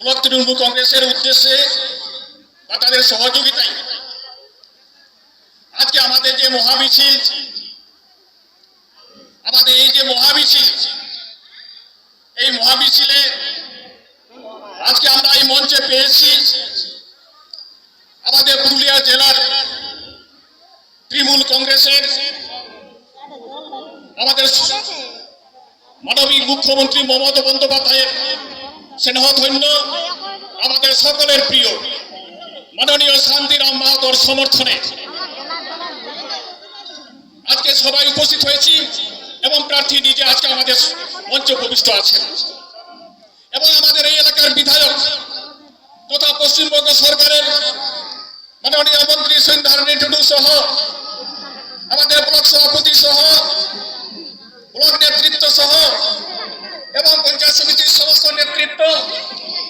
Block Trinamool কংগ্রেসের উদ্দেশ্যে বা তাদের সহযোগিতায়। আজকে আমাদের যে মহামিছিল, আমাদের এই যে মহামিছিল, এই মহামিছিলে আজকে আমরা এই মঞ্চে পেয়েছি আমাদের পুরুলিয়া জেলার তৃণমূল কংগ্রেসের, আমাদের মানবিক মুখ্যমন্ত্রী মমতা বন্দ্যোপাধ্যায়ের স্নেহধন্য, আমাদের সকলের প্রিয় মাননীয় শান্তিরাম মাহাতোর সমর্থনে আজকে সবাই উপস্থিত হয়েছি এবং প্রার্থী নিজে আজকে আমাদের মঞ্চে উপবিষ্ট আছেন। এবং আমাদের এই এলাকার বিধায়ক তথা পশ্চিমবঙ্গ সরকারের মাননীয় মন্ত্রী সন্ধ্যারণী টুডু সহ, আমাদের ব্লক সভাপতি সহ ব্লক নেতৃত্ব সহ এবং পঞ্চায়েত সমিতির সমস্ত নেতৃত্ব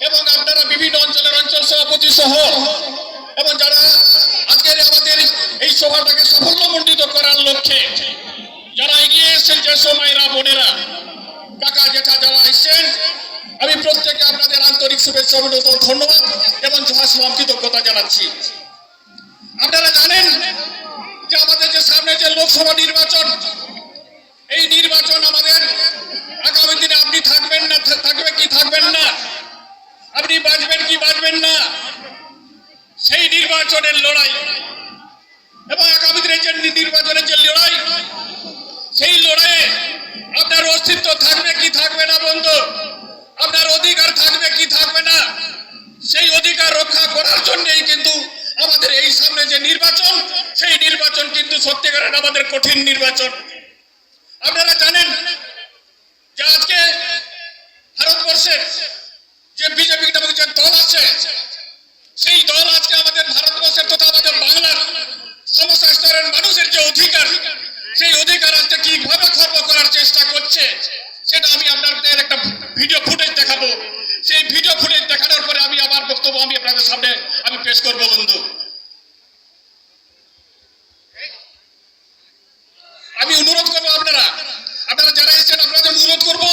এবং আপনারা বিভিন্ন অঞ্চলের অঞ্চল সভাপতি সহ এবং যারা আজকের আমাদের এই সভাটাকে সাফল্যমণ্ডিত করার লক্ষ্যে যারা এগিয়ে এসেছেন যে সময়রা, বোনেরা, কাকা জেঠা যারা এসছেন, আমি প্রত্যেকে আপনাদের আন্তরিক শুভেচ্ছা অভিনন্দন ধন্যবাদ এবং যথাসম্ভব কৃতজ্ঞতা জানাচ্ছি। আপনারা জানেন যে আমাদের যে সামনে যে লোকসভা নির্বাচন এই নির্বাচন আমাদের আগামী দিনে আপনি থাকবেন না থাকবে কি থাকবেন না? আপনি বাঁচবেন কি বাঁচবেন না? সেই নির্বাচনের লড়াই। এবং আগামী দিনে যে নির্বাচনের যে লড়াই, সেই লড়াইয়ে আপনার অস্তিত্ব থাকবে কি থাকবে না, বন্ধু? আপনার অধিকার থাকবে কি থাকবে না? সেই অধিকার রক্ষা করার জন্যই কিন্তু আমাদের এই সামনে যে নির্বাচন, সেই নির্বাচন কিন্তু সত্যিকারের আমাদের কঠিন নির্বাচন। আপনারা জানেন যে আজকে ভারতবর্ষের যে বিজেপি নামক যে দল আছে, সেই দল আজকে আমাদের ভারতবর্ষের তথা আমাদের বাংলার সমস্ত স্তরের মানুষের যে অধিকার, সেই অধিকার আজকে কীভাবে খর্ব করার চেষ্টা করছে, সেটা আমি আপনাদের একটা ভিডিও ফুটেজ দেখাবো। সেই ভিডিও ফুটেজ দেখানোর পরে আমি আমার বক্তব্য আমি আপনাদের সামনে আমি পেশ করব বন্ধু আমি অনুরোধ করব আপনারা আপনারা যারা এসেছেন আপনাদের অনুরোধ করব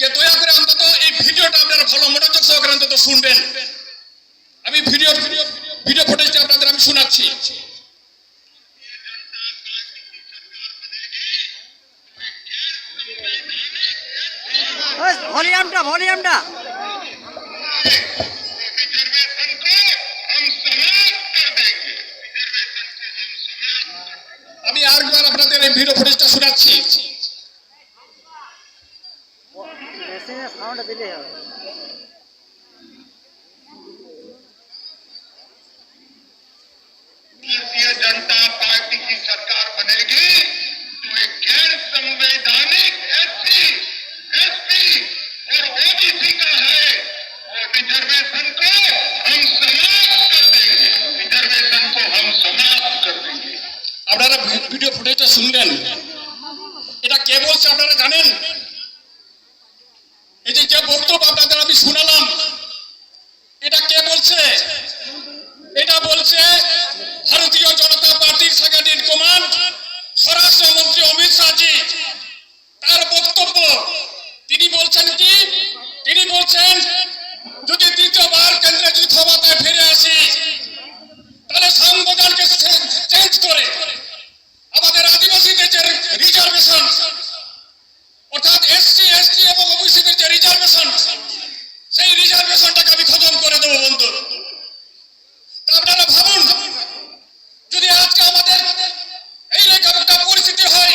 যে দয়া করে অন্তত এই ভিডিওটা আপনারা ভালো মনোযোগ সহকারে অন্তত শুনবেন। আমি ভিডিও ভিডিও ফুটেজটা আপনাদের আমি শোনাচ্ছি। ভলিউমটা ভলিউমটা। আমি আরেকবার আপনাদের এই ভিডিও ফুটেজটা শোনাচ্ছি। মেশিনে সাউন্ড দিলেই হবে भारतीय जनता पार्टी की सरकार बनेगी तो एक गैर संवैधानिक एससी एसपी और ओबीसी का है और रिजर्वेशन को हम समाप्त कर देंगे रिजर्वेशन को हम समाप्त कर देंगे আপনারা ভি- ভিডিও ফুটেজটা শুনলেন এটা কে বলছে আপনারা জানেন যে যে বক্তব্য আপনাদের আমি শুনালাম এটা কে বলছে এটা বলছে ভারতীয় জনতা পার্টির সেকেন্ড ইন কমান্ড স্বরাষ্ট্রমন্ত্রী অমিত শাহজি তার বক্তব্য তিনি বলছেন কি তিনি বলছেন যদি দ্বিতীয়বার কেন্দ্রে যদি ক্ষমতায় ফিরে আসি তাহলে সংবিধানকে চেঞ্জ করে আমাদের আদিবাসীদের যে রিজার্ভেশন অর্থাৎ এসসি এসটি এবং ওবিসিদের যে রিজার্ভেশন সেই রিজার্ভেশনটাকে আমি খতম করে দেবো বন্ধু তা আপনারা ভাবুন যদি আজকে আমাদের এইরকম একটা পরিস্থিতি হয়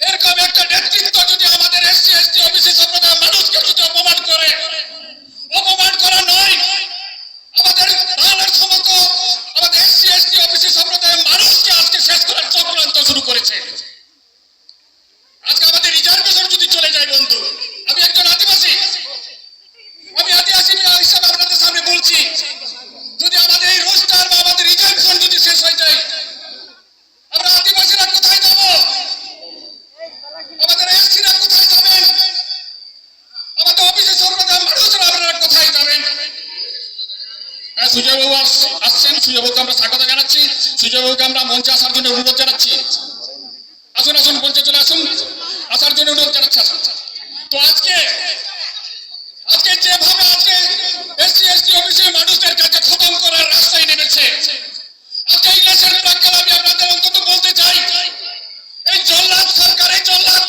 এরকম একটা নেতৃত্ব যদি আমাদের এসসি এসটি ওবিসি সম্প্রদায়ের মানুষকে যদি অপমান করে অপমান করা নয় আমাদের বাংলার সমস্ত আমাদের এসসি এসটি অফিসি সম্প্রদায়ের মানুষকে আজকে শেষ করার চক্রান্ত শুরু করেছে আজকে আমাদের রিজার্ভেশন যদি চলে যায় বন্ধু আমি একজন আদিবাসী আমি আদিবাসী হিসাবে আপনাদের সামনে বলছি যদি আমাদের এই রোস্টার বা আমাদের রিজার্ভেশন যদি শেষ হয়ে যায় আমরা আদিবাসীরা কোথায় যাব বিজয়বাবুকে আমরা মঞ্চে আসার জন্য অনুরোধ জানাচ্ছি, আসুন আসুন, মঞ্চে চলে আসুন, আসার জন্য অনুরোধ জানাচ্ছি, আসুন। তো আজকে আজকে যেভাবে আজকে এসসি, এসটি অফিসের মানুষদের কাছে খতম করার রাস্তায় নেমেছে, আজকে ইংলিশের প্রাক্কাল আমি আপনাদের অন্তত বলতে চাই, এই জল্লাদ সরকার, এই জল্লাদ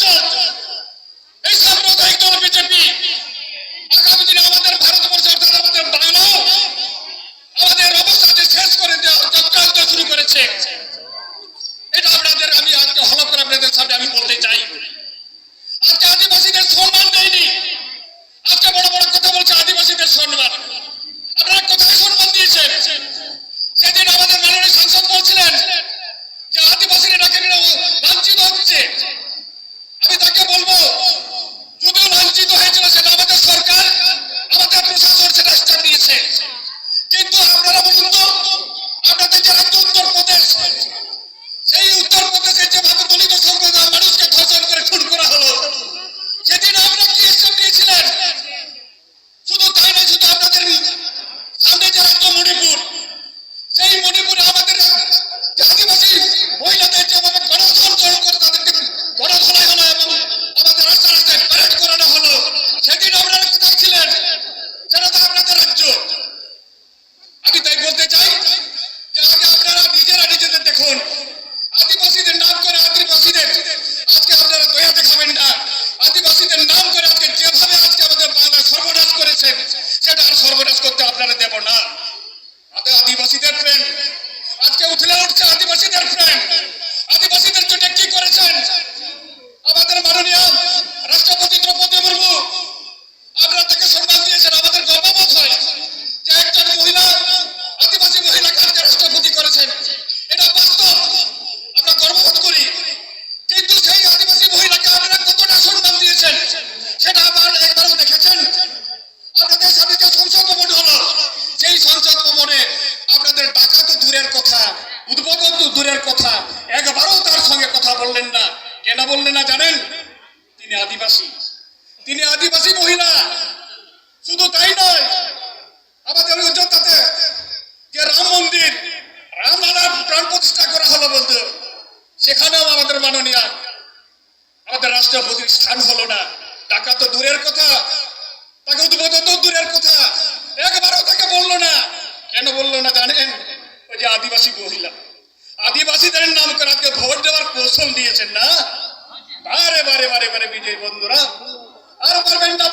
সঙ্গে কথা বললেন না। কেন বললেন না জানেন? তিনি আদিবাসী। তিনি আদিবাসী মহিলা। শুধু তাই নয়, আমাদের অযোধ্যাতে যে রাম মন্দির রামলালার প্রাণ প্রতিষ্ঠা করা হলো বলতে, সেখানেও আমাদের মাননীয়, আমাদের রাষ্ট্রপতির স্থান হলো না। টাকা তো দূরের কথা তাকে উদ্বোধন তো দূরের কথা। একবারও তাকে বলল না। কেন বলল না জানেন? ওই যে আদিবাসী মহিলা। আদিবাসীদের নাম করে আজকে ভোট দেওয়ার কৌশল দিয়েছেন না? বারে বারে বারে বারে বিজয় বন্ধুরা, আর পারবেন না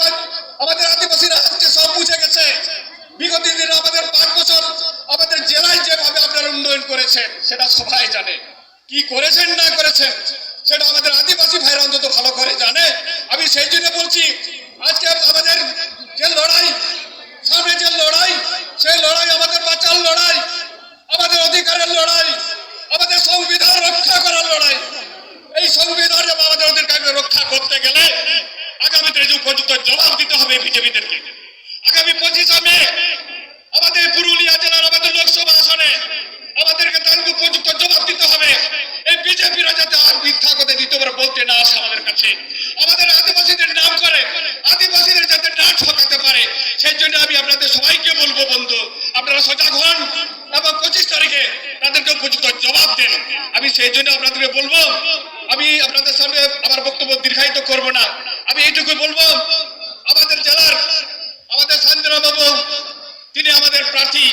আমাদের আদিবাসীরা আজকে সব বুঝে গেছে। বিগত দিনে আমাদের পাঁচ বছর আমাদের জেলায় যেভাবে আপনারা উন্নয়ন করেছেন, সেটা সবাই জানে। কি করেছেন, না করেছেন, সেটা আমাদের আদিবাসী ভাইরা অন্তত ভালো করে জানে। আমি সেই জন্য বলছি, আজকে আমাদের যে লড়াই সামনে যে লড়াই সেই লড়াই আমাদের বাঁচার লড়াই আমাদের অধিকারের লড়াই আমাদের সংবিধান রক্ষা করার লড়াই এই সংবিধান এবং আমাদের অধিকারকে রক্ষা করতে গেলে আগামী দিনে উপযুক্ত জবাব দিতে হবে বিজেপিদেরকে। আগামী পঁচিশে মে আমাদের পুরুলিয়া জেলার আমাদের লোকসভা আসনে আমাদেরকে তার উপযুক্ত জবাব দিতে হবে। এই বিজেপিরা যাতে আর মিথ্যা কথা দ্বিতীয়বার বলতে না আসে আমাদের কাছে, আমাদের আদিবাসীদের নাম করে, আদিবাসীদের যাতে না ঠকাতে পারে, সেই জন্য আমি আপনাদের সবাইকে বলব বন্ধু, আপনারা সজাগ হন। এবং পঁচিশ তারিখে তাদেরকে উপযুক্ত জবাব দেন। আমি সেই জন্য আপনাদেরকে বলব, আমি আপনাদের সামনে আমার বক্তব্য দীর্ঘায়িত করব না। আমি এইটুকু বলব, আমাদের জেলার, আমাদের বাবু তিনি আমাদের প্রার্থী।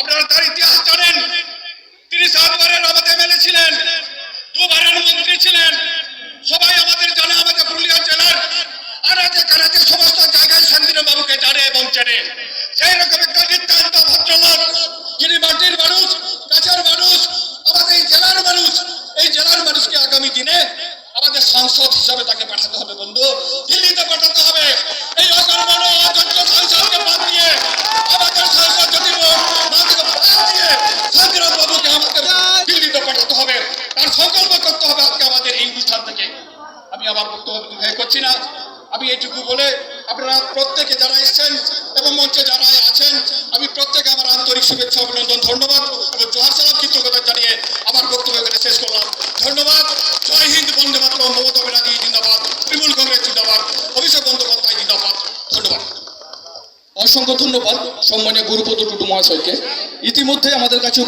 আপনারা তার ইতিহাস জানেন। তিনি সাতবারের আমাদের এমএলএ ছিলেন, দুবারের মন্ত্রী ছিলেন। সবাই আমাদের জানে, আমাদের পুরুলিয়া জেলার আনাচে কানাচে সমস্ত জায়গায় শান্তিরাম বাবুকে জানে এবং চেনে। সেই রকম একটা নিত্যান্ত ভদ্রলোক। যিনি মাটির মানুষ কাছের মানুষ, আমাদের এই জেলার মানুষ, এই জেলার মানুষকে আগামী দিনে আমাদের সংসদ হিসাবে তাকে পাঠাতে হবে বন্ধু। দিল্লিতে পাঠাতে হবে। এই অকর্মণ অযোগ্য সংসদকে বাদ দিয়ে আমাদের সংসদ যদি দিয়ে আমাদের দিল্লিতে পাঠাতে হবে, তার সংকল্প করতে হবে আজকে আমাদের এই অনুষ্ঠান থেকে। আমি আমার বক্তব্য করছি না। আমি এইটুকু বলে আপনারা প্রত্যেকে যারা এসেছেন এবং মঞ্চে যারা আছেন, আমি প্রত্যেকে আমার আন্তরিক শুভেচ্ছা, অভিনন্দন, ধন্যবাদ এবং জোহার সালাম, কৃতজ্ঞতা জানিয়ে আমার বক্তব্য এখানে শেষ করলাম। ধন্যবাদ। জয় হিন্দ, বন্দে মাতরম, মমতা ব্যানার্জি, জিন্দাবাদ। তৃণমূল কংগ্রেস, জিন্দাবাদ। অভিষেক বন্দ্যোপাধ্যায়, জিন্দাবাদ। ধন্যবাদ। অসংখ্য ধন্যবাদ সম্মানীয় গুরুপদ টুটু মহাশয়কে। ইতিমধ্যে আমাদের কাছে